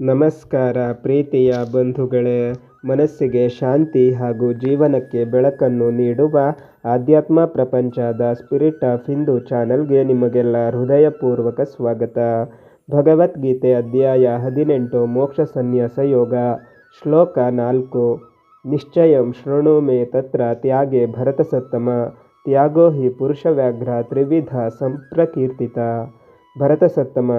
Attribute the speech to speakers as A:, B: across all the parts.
A: ನಮಸ್ಕಾರ ಪ್ರೀತಿಯ ಬಂಧುಗಳೇ, ಮನಸ್ಸಿಗೆ ಶಾಂತಿ ಹಾಗೂ ಜೀವನಕ್ಕೆ ಬೆಳಕನ್ನು ನೀಡುವ ಆಧ್ಯಾತ್ಮ ಪ್ರಪಂಚದ ಸ್ಪಿರಿಟ್ ಆಫ್ ಹಿಂದೂ ಚಾನಲ್ಗೆ ನಿಮಗೆಲ್ಲ ಹೃದಯಪೂರ್ವಕ ಸ್ವಾಗತ. ಭಗವದ್ಗೀತೆ ಅಧ್ಯಾಯ ಹದಿನೆಂಟು ಮೋಕ್ಷ ಸನ್ಯಾಸ ಯೋಗ, ಶ್ಲೋಕ ನಾಲ್ಕು. ನಿಶ್ಚಯಂ ಶೃಣು ಮೇ ತತ್ರ ತ್ಯಾಗೆ ಭರತಸತ್ತಮ ತ್ಯಾಗೋ ಹಿ ಪುರುಷವ್ಯಾಘ್ರ ತ್ರಿವಿಧ ಸಂಪ್ರಕೀರ್ತಿತ. ಭರತಸತ್ತಮ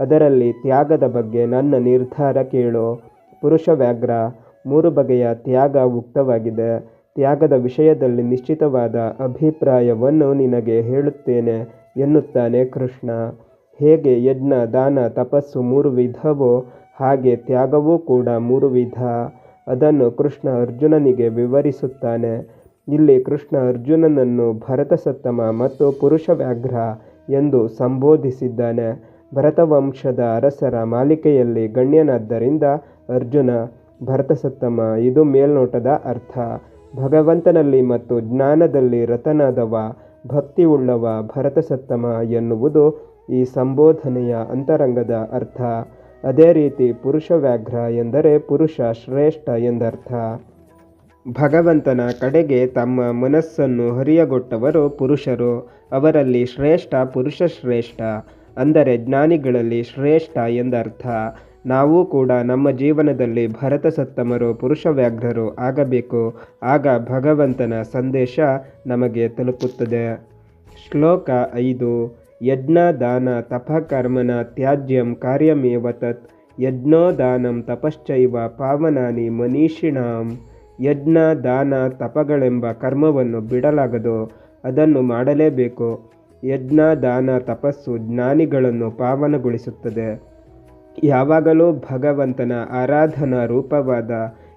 A: ಅದರಲ್ಲಿ ತ್ಯಾಗದ ಬಗ್ಗೆ ನನ್ನ ನಿರ್ಧಾರ ಕೇಳು. ಪುರುಷ ವ್ಯಾಘ್ರ, ಮೂರು ಬಗೆಯ ತ್ಯಾಗ ಉಕ್ತವಾಗಿದೆ ತ್ಯಾಗದ ವಿಷಯದಲ್ಲಿ ನಿಶ್ಚಿತವಾದ ಅಭಿಪ್ರಾಯವನ್ನು ನಿನಗೆ ಹೇಳುತ್ತೇನೆ ಎನ್ನುತ್ತಾನೆ ಕೃಷ್ಣ. ಹೇಗೆ ಯಜ್ಞ, ದಾನ, ತಪಸ್ಸು ಮೂರು ವಿಧವೋ ಹಾಗೆ ತ್ಯಾಗವೂ ಕೂಡ ಮೂರು ವಿಧ. ಅದನ್ನು ಕೃಷ್ಣ ಅರ್ಜುನನಿಗೆ ವಿವರಿಸುತ್ತಾನೆ. ಇಲ್ಲಿ ಕೃಷ್ಣ ಅರ್ಜುನನನ್ನು ಭರತಸತ್ತಮ ಮತ್ತು ಪುರುಷ ವ್ಯಾಘ್ರ ಎಂದು ಸಂಬೋಧಿಸಿದ್ದಾನೆ. ಭರತವಂಶದ ಅರಸರ ಮಾಲಿಕೆಯಲ್ಲಿ ಗಣ್ಯನಾದ್ದರಿಂದ ಅರ್ಜುನ ಭರತಸತ್ತಮ. ಇದು ಮೇಲ್ನೋಟದ ಅರ್ಥ. ಭಗವಂತನಲ್ಲಿ ಮತ್ತು ಜ್ಞಾನದಲ್ಲಿ ರತನಾದವ, ಭಕ್ತಿಯುಳ್ಳವ ಭರತಸತ್ತಮ ಎನ್ನುವುದು ಈ ಸಂಬೋಧನೆಯ ಅಂತರಂಗದ ಅರ್ಥ. ಅದೇ ರೀತಿ ಪುರುಷ ವ್ಯಾಘ್ರ ಎಂದರೆ ಪುರುಷ ಶ್ರೇಷ್ಠ ಎಂದರ್ಥ. ಭಗವಂತನ ಕಡೆಗೆ ತಮ್ಮ ಮನಸ್ಸನ್ನು ಹರಿಯಗೊಟ್ಟವರು ಪುರುಷರು. ಅವರಲ್ಲಿ ಶ್ರೇಷ್ಠ ಪುರುಷ ಶ್ರೇಷ್ಠ. ಅಂದರೆ ಜ್ಞಾನಿಗಳಲ್ಲಿ ಶ್ರೇಷ್ಠ ಎಂದರ್ಥ. ನಾವು ಕೂಡ ನಮ್ಮ ಜೀವನದಲ್ಲಿ ಭರತಸತ್ತಮರು ಪುರುಷ ವ್ಯಾಘ್ರರು ಆಗಬೇಕು. ಆಗ ಭಗವಂತನ ಸಂದೇಶ ನಮಗೆ ತಲುಪುತ್ತದೆ. ಶ್ಲೋಕ ಐದು ಯಜ್ಞ ದಾನ ತಪಕರ್ಮನ ತ್ಯಾಜ್ಯಂ ಕಾರ್ಯಮೇವ ತತ್ ಯಜ್ಞೋ ದಾನಂ ತಪಶ್ಚೈವ ಪಾವನಾನಿ ಮನೀಷಿಣಾಂ. ಯಜ್ಞ ದಾನ ತಪಗಳೆಂಬ ಕರ್ಮವನ್ನು ಬಿಡಲಾಗದು, ಅದನ್ನು ಮಾಡಲೇಬೇಕು. ಯಜ್ಞ, ದಾನ, ತಪಸ್ಸು ಜ್ಞಾನಿಗಳನ್ನು ಪಾವನಗೊಳಿಸುತ್ತದೆ. ಯಾವಾಗಲೂ ಭಗವಂತನ ಆರಾಧನಾ ರೂಪವಾದ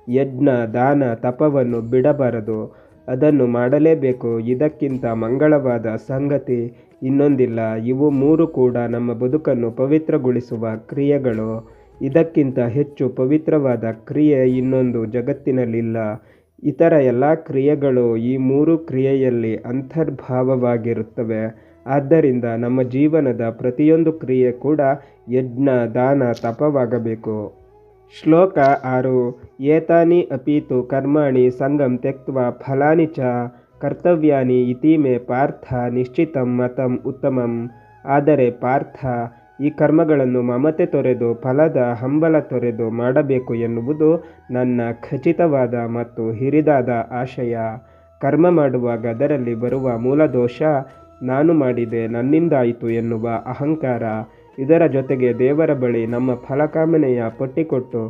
A: ಯಜ್ಞ, ದಾನ, ತಪವನ್ನು ಬಿಡಬಾರದು. ಅದನ್ನು ಮಾಡಲೇಬೇಕು. ಇದಕ್ಕಿಂತ ಮಂಗಳವಾದ ಸಂಗತಿ ಇನ್ನೊಂದಿಲ್ಲ. ಇವು ಮೂರು ಕೂಡ ನಮ್ಮ ಬದುಕನ್ನು ಪವಿತ್ರಗೊಳಿಸುವ ಕ್ರಿಯೆಗಳು. ಇದಕ್ಕಿಂತ ಹೆಚ್ಚು ಪವಿತ್ರವಾದ ಕ್ರಿಯೆ ಇನ್ನೊಂದು ಜಗತ್ತಿನಲ್ಲಿಲ್ಲ. ಇತರ ಎಲ್ಲ ಕ್ರಿಯೆಗಳು ಈ ಮೂರು ಕ್ರಿಯೆಯಲ್ಲಿ ಅಂತರ್ಭಾವವಾಗಿರುತ್ತವೆ. ಆದ್ದರಿಂದ ನಮ್ಮ ಜೀವನದ ಪ್ರತಿಯೊಂದು ಕ್ರಿಯೆ ಕೂಡ ಯಜ್ಞ, ದಾನ, ತಪವಾಗಬೇಕು. ಶ್ಲೋಕ ಆರು, ಏತಾನಿ ಅಪೀತು ಕರ್ಮಾಣಿ ಸಂಗಂ ತ್ಯಕ್ವ ಫಲಾನಿ ಚ ಕರ್ತವ್ಯಾನಿ ಇತಿ ಮೇ ಪಾರ್ಥ ನಿಶ್ಚಿತಂ ಮತಂ ಉತ್ತಮಂ. ಆದರೆ ಪಾರ್ಥ, ಈ ಕರ್ಮಗಳನ್ನು ಮಮತೆ ತೊರೆದು ಫಲದ ಹಂಬಲ ತೊರೆದು ಮಾಡಬೇಕು ಎನ್ನುವುದು ನನ್ನ ಖಚಿತವಾದ ಮತ್ತು ಹಿರಿದಾದ ಆಶಯ. ಕರ್ಮ ಮಾಡುವಾಗ ಅದರಲ್ಲಿ ಬರುವ ಮೂಲದೋಷ ನಾನು ಮಾಡಿದೆ, ನನ್ನಿಂದಾಯಿತು ಎನ್ನುವ ಅಹಂಕಾರ. ಇದರ ಜೊತೆಗೆ ದೇವರ ಬಳಿ ನಮ್ಮ ಫಲಕಾಮನೆಯ ಪಟ್ಟಿ ಕೊಟ್ಟು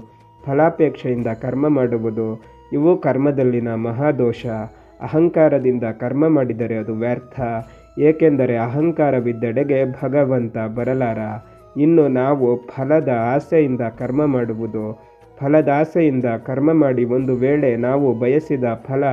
A: ಫಲಾಪೇಕ್ಷೆಯಿಂದ ಕರ್ಮ ಮಾಡುವುದು, ಇವು ಕರ್ಮದಲ್ಲಿನ ಮಹಾದೋಷ ಅಹಂಕಾರದಿಂದ ಕರ್ಮ ಮಾಡಿದರೆ ಅದು ವ್ಯರ್ಥ, ಏಕೆಂದರೆ ಅಹಂಕಾರವಿದ್ದೆಡೆಗೆ ಭಗವಂತ ಬರಲಾರ. ಇನ್ನು ನಾವು ಫಲದ ಆಸೆಯಿಂದ ಕರ್ಮ ಮಾಡುವುದು, ಫಲದ ಆಸೆಯಿಂದ ಕರ್ಮ ಮಾಡಿ ಒಂದು ವೇಳೆ ನಾವು ಬಯಸಿದ ಫಲ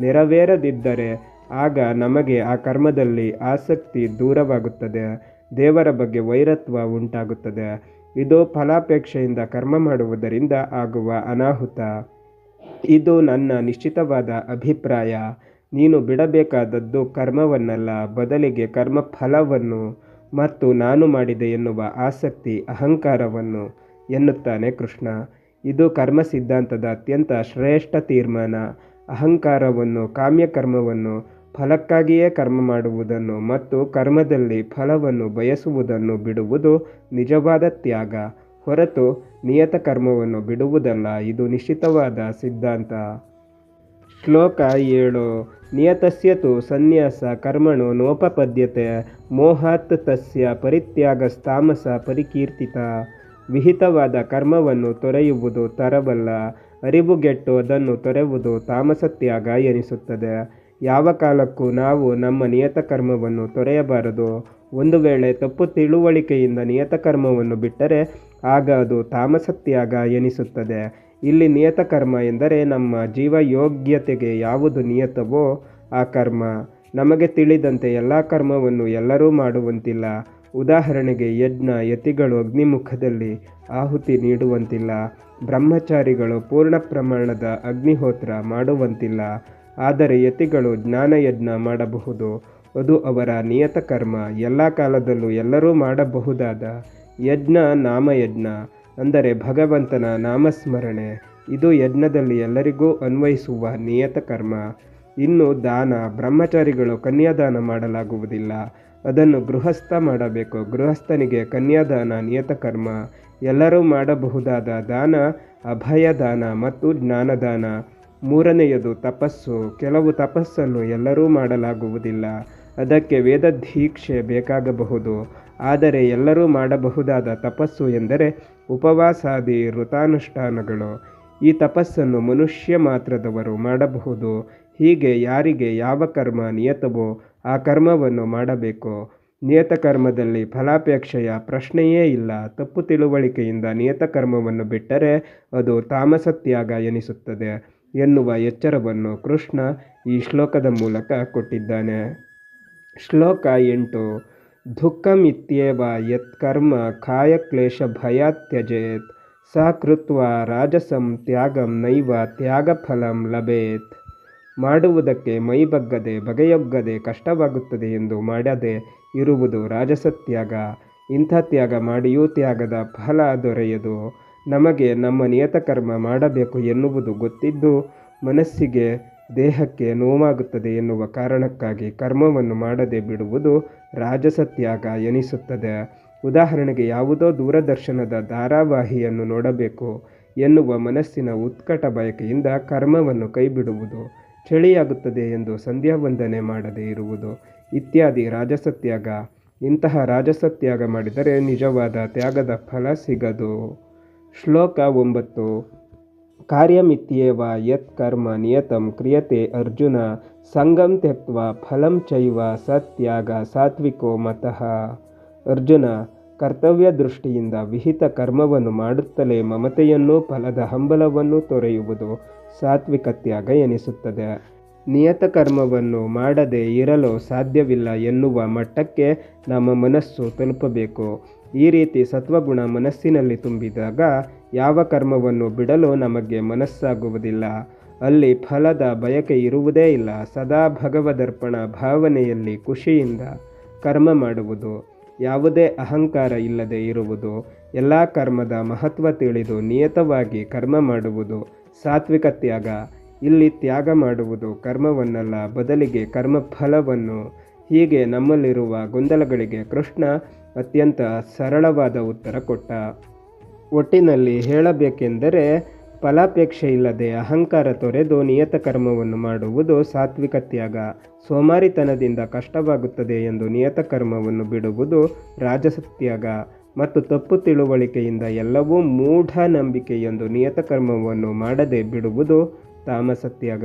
A: ನೆರವೇರದಿದ್ದರೆ ಆಗ ನಮಗೆ ಆ ಕರ್ಮದಲ್ಲಿ ಆಸಕ್ತಿ ದೂರವಾಗುತ್ತದೆ, ದೇವರ ಬಗ್ಗೆ ವೈರತ್ವ ಉಂಟಾಗುತ್ತದೆ. ಇದು ಫಲಾಪೇಕ್ಷೆಯಿಂದ ಕರ್ಮ ಮಾಡುವುದರಿಂದ ಆಗುವ ಅನಾಹುತ. ಇದು ನನ್ನ ನಿಶ್ಚಿತವಾದ ಅಭಿಪ್ರಾಯ. ನೀನು ಬಿಡಬೇಕಾದದ್ದು ಕರ್ಮವನ್ನಲ್ಲ, ಬದಲಿಗೆ ಕರ್ಮ ಫಲವನ್ನು ಮತ್ತು ನಾನು ಮಾಡಿದೆ ಎನ್ನುವ ಆಸಕ್ತಿ, ಅಹಂಕಾರವನ್ನು ಎನ್ನುತ್ತಾನೆ ಕೃಷ್ಣ. ಇದು ಕರ್ಮ ಸಿದ್ಧಾಂತದ ಅತ್ಯಂತ ಶ್ರೇಷ್ಠ ತೀರ್ಮಾನ. ಅಹಂಕಾರವನ್ನು, ಕಾಮ್ಯಕರ್ಮವನ್ನು ಫಲಕ್ಕಾಗಿಯೇ ಕರ್ಮ ಮಾಡುವುದನ್ನು ಮತ್ತು ಕರ್ಮದಲ್ಲಿ ಫಲವನ್ನು ಬಯಸುವುದನ್ನು ಬಿಡುವುದು ನಿಜವಾದ ತ್ಯಾಗ. ಹೊರತು ನಿಯತ ಕರ್ಮವನ್ನು ಬಿಡುವುದಲ್ಲ, ಇದು ನಿಶ್ಚಿತವಾದ ಸಿದ್ಧಾಂತ. ಶ್ಲೋಕ ಏಳು. ನಿಯತಸ್ಯ ತು ಸನ್ಯಾಸ ಕರ್ಮಣೋ ನೋಪಪದ್ಯತೆ, ಮೋಹಾತ್ ತಸ್ಯ ಪರಿತ್ಯಾಗಸ್ತಾಮಸ ಪರಿಕೀರ್ತಿತ. ವಿಹಿತವಾದ ಕರ್ಮವನ್ನು ತೊರೆಯುವುದು ತರವಲ್ಲ ಅರಿವುಗೆಟ್ಟು ಅದನ್ನು ತೊರೆವುದು ತಾಮಸ ತ್ಯಾಗ ಎನಿಸುತ್ತದೆ. ಯಾವ ಕಾಲಕ್ಕೂ ನಾವು ನಮ್ಮ ನಿಯತ ಕರ್ಮವನ್ನು ತೊರೆಯಬಾರದು. ಒಂದು ವೇಳೆ ತಪ್ಪು ತಿಳುವಳಿಕೆಯಿಂದ ನಿಯತಕರ್ಮವನ್ನು ಬಿಟ್ಟರೆ ಆಗ ಅದು ತಾಮಸತ್ಯಾಗ ಎನಿಸುತ್ತದೆ. ಇಲ್ಲಿ ನಿಯತಕರ್ಮ ಎಂದರೆ ನಮ್ಮ ಜೀವ ಯೋಗ್ಯತೆಗೆ ಯಾವುದು ನಿಯತವೋ ಆ ಕರ್ಮ. ನಮಗೆ ತಿಳಿದಂತೆ ಎಲ್ಲ ಕರ್ಮವನ್ನು ಎಲ್ಲರೂ ಮಾಡುವಂತಿಲ್ಲ. ಉದಾಹರಣೆಗೆ ಯಜ್ಞ, ಯತಿಗಳು ಅಗ್ನಿಮುಖದಲ್ಲಿ ಆಹುತಿ ನೀಡುವಂತಿಲ್ಲ. ಬ್ರಹ್ಮಚಾರಿಗಳು ಪೂರ್ಣ ಪ್ರಮಾಣದ ಅಗ್ನಿಹೋತ್ರ ಮಾಡುವಂತಿಲ್ಲ. ಆದರೆ ಯತಿಗಳು ಜ್ಞಾನಯಜ್ಞ ಮಾಡಬಹುದು. ಅದು ಅವರ ನಿಯತ ಕರ್ಮ ಎಲ್ಲ ಕಾಲದಲ್ಲೂ ಎಲ್ಲರೂ ಮಾಡಬಹುದಾದ ಯಜ್ಞ ನಾಮಯಜ್ಞ. ಅಂದರೆ ಭಗವಂತನ ನಾಮಸ್ಮರಣೆ. ಇದು ಯಜ್ಞದಲ್ಲಿ ಎಲ್ಲರಿಗೂ ಅನ್ವಯಿಸುವ ನಿಯತ ಕರ್ಮ ಇನ್ನು ದಾನ. ಬ್ರಹ್ಮಚಾರಿಗಳು ಕನ್ಯಾದಾನ ಮಾಡಲಾಗುವುದಿಲ್ಲ. ಅದನ್ನು ಗೃಹಸ್ಥ ಮಾಡಬೇಕು. ಗೃಹಸ್ಥನಿಗೆ ಕನ್ಯಾದಾನ ನಿಯತ ಕರ್ಮ ಎಲ್ಲರೂ ಮಾಡಬಹುದಾದ ದಾನ, ಅಭಯದಾನ ಮತ್ತು ಜ್ಞಾನದಾನ. ಮೂರನೆಯದು ತಪಸ್ಸು. ಕೆಲವು ತಪಸ್ಸನ್ನು ಎಲ್ಲರೂ ಮಾಡಲಾಗುವುದಿಲ್ಲ. ಅದಕ್ಕೆ ವೇದ ದೀಕ್ಷೆ ಬೇಕಾಗಬಹುದು. ಆದರೆ ಎಲ್ಲರೂ ಮಾಡಬಹುದಾದ ತಪಸ್ಸು ಎಂದರೆ ಉಪವಾಸಾದಿ ವೃತಾನುಷ್ಠಾನಗಳು ಈ ತಪಸ್ಸನ್ನು ಮನುಷ್ಯ ಮಾತ್ರದವರು ಮಾಡಬಹುದು. ಹೀಗೆ ಯಾರಿಗೆ ಯಾವ ಕರ್ಮ ನಿಯತವೋ ಆ ಕರ್ಮವನ್ನು ಮಾಡಬೇಕು. ನಿಯತ ಕರ್ಮದಲ್ಲಿ ಫಲಾಪೇಕ್ಷೆಯ ಪ್ರಶ್ನೆಯೇ ಇಲ್ಲ. ತಪ್ಪು ತಿಳುವಳಿಕೆಯಿಂದ ನಿಯತ ಕರ್ಮವನ್ನು ಬಿಟ್ಟರೆ ಅದು ತಾಮಸ ತ್ಯಾಗ ಎನಿಸುತ್ತದೆ. ಎನ್ನುವ ಎಚ್ಚರವನ್ನು ಕೃಷ್ಣ ಈ ಶ್ಲೋಕದ ಮೂಲಕ ಕೊಟ್ಟಿದ್ದಾನೆ. ಶ್ಲೋಕ ಎಂಟು ದುಃಖಮಿತ್ಯೇವ ಯತ್ಕರ್ಮ ಕಾಯಕ್ಲೇಶ ಭಯ ತ್ಯಜೇತ್, ಸ ಕೃತ್ವ ರಾಜಸಂ ತ್ಯಾಗಂ ನೈವ ತ್ಯಾಗಫಲಂ ಲಭೇತ್. ಮಾಡುವುದಕ್ಕೆ ಮೈಬಗ್ಗದೆ ಬಗೆಯೊಗ್ಗದೆ ಕಷ್ಟವಾಗುತ್ತದೆ ಎಂದು ಮಾಡದೆ ಇರುವುದು ರಾಜಸ ತ್ಯಾಗ ಇಂಥ ತ್ಯಾಗ ಮಾಡಿಯೂ ತ್ಯಾಗದ ಫಲ ದೊರೆಯದು. ನಮಗೆ ನಮ್ಮ ನಿಯತಕರ್ಮ ಮಾಡಬೇಕು ಎನ್ನುವುದು ಗೊತ್ತಿದ್ದು ಮನಸ್ಸಿಗೆ ದೇಹಕ್ಕೆ ನೋವಾಗುತ್ತದೆ ಎನ್ನುವ ಕಾರಣಕ್ಕಾಗಿ ಕರ್ಮವನ್ನು ಮಾಡದೆ ಬಿಡುವುದು ರಾಜಸತ್ಯಾಗ ಎನಿಸುತ್ತದೆ. ಉದಾಹರಣೆಗೆ ಯಾವುದೋ ದೂರದರ್ಶನದ ಧಾರಾವಾಹಿಯನ್ನು ನೋಡಬೇಕು ಎನ್ನುವ ಮನಸ್ಸಿನ ಉತ್ಕಟ ಬಯಕೆಯಿಂದ ಕರ್ಮವನ್ನು ಕೈಬಿಡುವುದು ಚಳಿಯಾಗುತ್ತದೆ ಎಂದು ಸಂಧ್ಯಾ ವಂದನೆ ಮಾಡದೇ ಇರುವುದು ಇತ್ಯಾದಿ ರಾಜಸತ್ಯಾಗ. ಇಂತಹ ರಾಜಸತ್ಯಾಗ ಮಾಡಿದರೆ ನಿಜವಾದ ತ್ಯಾಗದ ಫಲ ಸಿಗದು. ಶ್ಲೋಕ ಒಂಬತ್ತು. ಕಾರ್ಯಮಿತ್ಯೇವ ಯತ್ ಕರ್ಮ ನಿಯತಂ ಕ್ರಿಯತೆ ಅರ್ಜುನ, ಸಂಗಂ ತ್ಯಕ್ವ ಫಲಂ ಚೈವ ಸತ್ಯಾಗ ಸಾತ್ವಿಕೋ ಮತಃ. ಅರ್ಜುನ, ಕರ್ತವ್ಯ ದೃಷ್ಟಿಯಿಂದ ವಿಹಿತ ಕರ್ಮವನ್ನು ಮಾಡುತ್ತಲೇ ಮಮತೆಯನ್ನು ಫಲದ ಹಂಬಲವನ್ನು ತೊರೆಯುವುದು ಸಾತ್ವಿಕ ತ್ಯಾಗ ಎನಿಸುತ್ತದೆ. ನಿಯತ ಕರ್ಮವನ್ನು ಮಾಡದೆ ಇರಲು ಸಾಧ್ಯವಿಲ್ಲ ಎನ್ನುವ ಮಟ್ಟಕ್ಕೆ ನಮ್ಮ ಮನಸ್ಸು ತಲುಪಬೇಕು. ಈ ರೀತಿ ಸತ್ವಗುಣ ಮನಸ್ಸಿನಲ್ಲಿ ತುಂಬಿದಾಗ ಯಾವ ಕರ್ಮವನ್ನು ಬಿಡಲು ನಮಗೆ ಮನಸ್ಸಾಗುವುದಿಲ್ಲ. ಅಲ್ಲಿ ಫಲದ ಬಯಕೆ ಇರುವುದೇ ಇಲ್ಲ. ಸದಾ ಭಗವದರ್ಪಣ ಭಾವನೆಯಲ್ಲಿ ಖುಷಿಯಿಂದ ಕರ್ಮ ಮಾಡುವುದು. ಯಾವುದೇ ಅಹಂಕಾರ ಇಲ್ಲದೆ ಇರುವುದು. ಎಲ್ಲ ಕರ್ಮದ ಮಹತ್ವ ತಿಳಿದು ನಿಯತವಾಗಿ ಕರ್ಮ ಮಾಡುವುದು ಸಾತ್ವಿಕ ತ್ಯಾಗ. ಇಲ್ಲಿ ತ್ಯಾಗ ಮಾಡುವುದು ಕರ್ಮವನ್ನಲ್ಲ, ಬದಲಿಗೆ ಕರ್ಮಫಲವನ್ನು. ಹೀಗೆ ನಮ್ಮಲ್ಲಿರುವ ಗೊಂದಲಗಳಿಗೆ ಕೃಷ್ಣ ಅತ್ಯಂತ ಸರಳವಾದ ಉತ್ತರ ಕೊಟ್ಟ. ಒಟ್ಟಿನಲ್ಲಿ ಹೇಳಬೇಕೆಂದರೆ ಫಲಾಪೇಕ್ಷೆ ಇಲ್ಲದೆ ಅಹಂಕಾರ ತೊರೆದು ನಿಯತ ಕರ್ಮವನ್ನು ಮಾಡುವುದು ಸಾತ್ವಿಕ ತ್ಯಾಗ. ಸೋಮಾರಿತನದಿಂದ ಕಷ್ಟವಾಗುತ್ತದೆ ಎಂದು ನಿಯತ ಕರ್ಮವನ್ನು ಬಿಡುವುದು ರಾಜಸ ತ್ಯಾಗ ಮತ್ತು ತಪ್ಪು ತಿಳುವಳಿಕೆಯಿಂದ ಎಲ್ಲವೂ ಮೂಢ ನಂಬಿಕೆ ಎಂದು ನಿಯತ ಕರ್ಮವನ್ನು ಮಾಡದೆ ಬಿಡುವುದು ತಾಮಸ ತ್ಯಾಗ